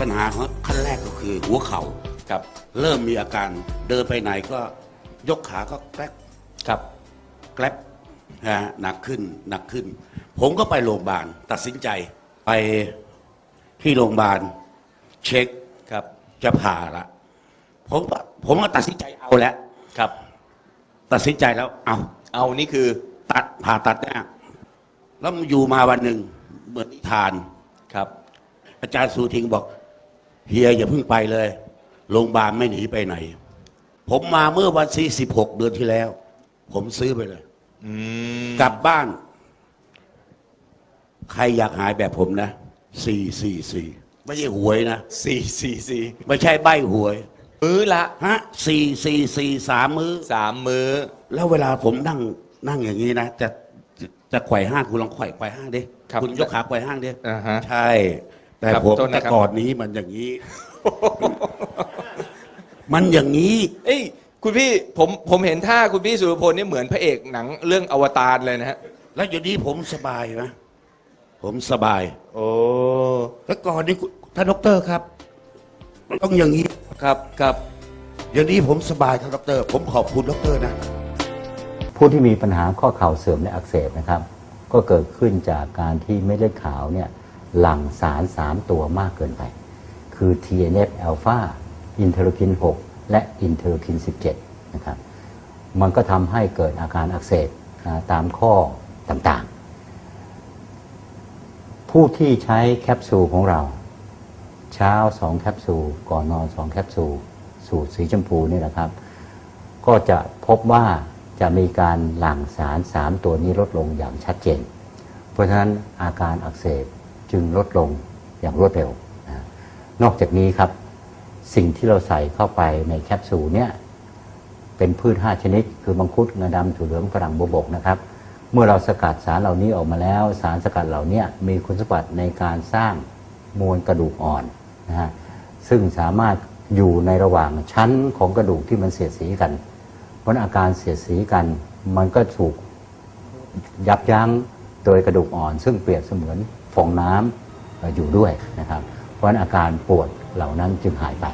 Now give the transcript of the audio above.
ปัญหาของขั้นแรกก็คือหัวเข่าครับ เริ่มมีอาการเดินไปไหนก็ยกขาก็แกลบครับแกลบนะฮะหนักขึ้นหนักขึ้น ผมก็ไปโรงพยาบาลตัดสินใจไปที่โรงพยาบาลเช็คครับจะผ่าละผมก็ผมก็ตัดสินใจเอาแล้วครับ ตัดสินใจแล้วเอาเอานี่คือตัดผ่าตัดเนี่ยแล้วอยู่มาวันหนึ่งเหมือนนิทานครับ อาจารย์สูทิงบอก เฮียอย่าเพิ่งไปเลยโรงพยาบาลไม่หนีไปไหน ผมมาเมื่อวันที่สิบหกเดือนที่แล้ว ผมซื้อไปเลยอืมกลับบ้าน ใครอยากหายแบบผมนะสี่สี่สี่ไม่ใช่หวยนะสี่สี่สี่ไม่ใช่ใบหวย มื้อละฮะสี่สี่สี่สามมือ้อสามมื้อ แล้วเวลาผมนั่งนั่งอย่างนี้นะจะจะจะไขว่ห้างคุณลองไขว่ไขว่ห้างดิครับ ณยกขาไขว่ห้างดิอ่าฮะ ใช่ แต่ครับผมโทษแต่นะครับ ก่อนนี้มันอย่างนี้ มันอย่างนี้ เอ้ยคุณพี่ผมผมเห็นท่าคุณพี่สุรพลนี่เหมือนพระเอกหนังเรื่องอวตารเลยนะฮะแล้วอยู่นี้ผมสบายนะผมสบาย โอ้แล้วก่อนนี้คุณท่านดอกเตอรครับต้องอย่างนี้ ครับครับอย่างนี้ผมสบายครับดอกเตอรผมขอบคุณดอกเตอรนะ ผู้ที่มีปัญหาข้อเข่าเสื่อมและอักเสบนะครับ ก็เกิดขึ้นจากการที่เม็ดเลือดขาวเนี่ย หลั่งสาร 3 ตัวมากเกินไป คือ TNF อ l p h a อินเทอร์คิน 6 และอินเทอร์คิน 17 นะครับ มันก็ทำให้เกิดอาการอักเสบตามข้อต่างๆ ผู้ที่ใช้แคปซูลของเรา เช้า 2 แคปซูล ก่อนนอน 2 แคปซูล สูตรสีชมพูนี่แหละครับ ก็จะพบว่าจะมีการหลั่งสาร 3 ตัวนี้ลดลงอย่างชัดเจน เพราะฉะนั้นอาการอักเสบ จึงลดลงอย่างรวดเร็ว นอกจากนี้ครับ สิ่งที่เราใส่เข้าไปในแคปซูลเนี่ยเป็นพืช 5 ชนิด คือมังคุดงาดำถั่วเหลืองฝรั่งบวบกนะครับ เมื่อเราสกัดสารเหล่านี้ออกมาแล้ว สารสกัดเหล่านี้มีคุณสมบัติในการสร้างมวลกระดูกอ่อนนะฮะซึ่งสามารถอยู่ในระหว่างชั้นของกระดูกที่มันเสียดสีกัน เพราะอาการเสียดสีกัน มันก็ถูกยับยั้งโดยกระดูกอ่อน ซึ่งเปรียบเสมือน ฟองน้ำอยู่ด้วยนะครับ เพราะฉะนั้นอาการปวดเหล่านั้นจึงหายไป